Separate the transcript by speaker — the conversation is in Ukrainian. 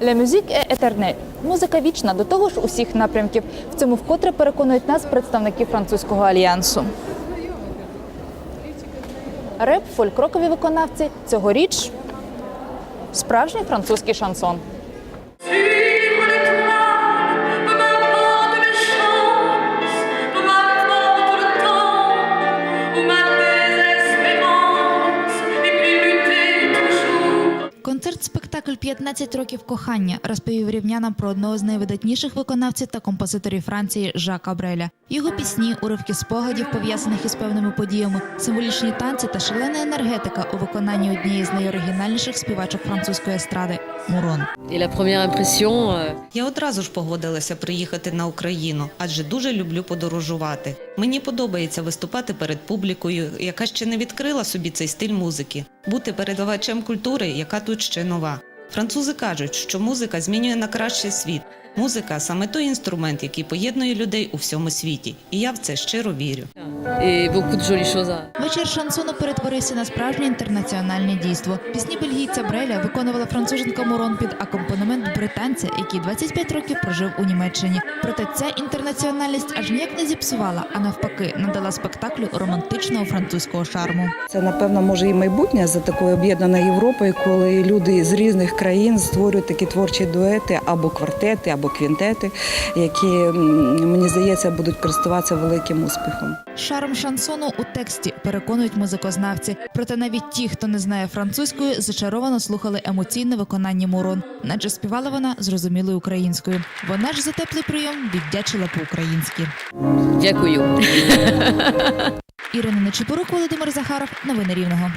Speaker 1: La musique е етерне Музика вічна до того ж усіх напрямків. В цьому вкотре переконують нас представники французького альянсу. Реп, фольк-рокові виконавці цьогоріч справжній французький шансон.
Speaker 2: Концерт-спектакль «15 років кохання розповів рівнянам про одного з найвидатніших виконавців та композиторів Франції Жака Бреля. Його пісні, уривки спогадів, пов'язаних із певними подіями, символічні танці та шалена енергетика у виконанні однієї з найоригінальніших співачок французької естради Мурон.
Speaker 3: Et la première impression, euh,
Speaker 4: Я одразу ж погодилася приїхати на Україну, адже дуже люблю подорожувати. Мені подобається виступати перед публікою, яка ще не відкрила собі цей стиль музики, бути передавачем культури, яка тут ще нова. Французи кажуть, що музика змінює на краще світ. Музика саме той інструмент, який поєднує людей у всьому світі, і я в це щиро вірю.
Speaker 3: Et beaucoup de jolies choses
Speaker 2: Вечір шансону перетворився на справжнє інтернаціональне дійство. Пісні бельгійця Бреля виконувала француженка Мурон під акомпанемент британця, який 25 років прожив у Німеччині. Проте ця інтернаціональність аж ніяк не зіпсувала, а навпаки, надала спектаклю романтичного французького шарму.
Speaker 5: Це напевно може і майбутнє за такою об'єднаною Європою, коли люди з різних країн створюють такі творчі дуети або квартети, або квінтети, які мені здається будуть користуватися великим успіхом.
Speaker 2: Шарм шансону у тексті переконують музикознавці. Проте навіть ті, хто не знає французької, зачаровано слухали емоційне виконання Мурон, наче співала вона зрозумілою українською. Вона ж за теплий прийом віддячила по-українськи.
Speaker 3: Дякую.
Speaker 2: Ірина Нечипорук, Володимир Захаров. Новини Рівного.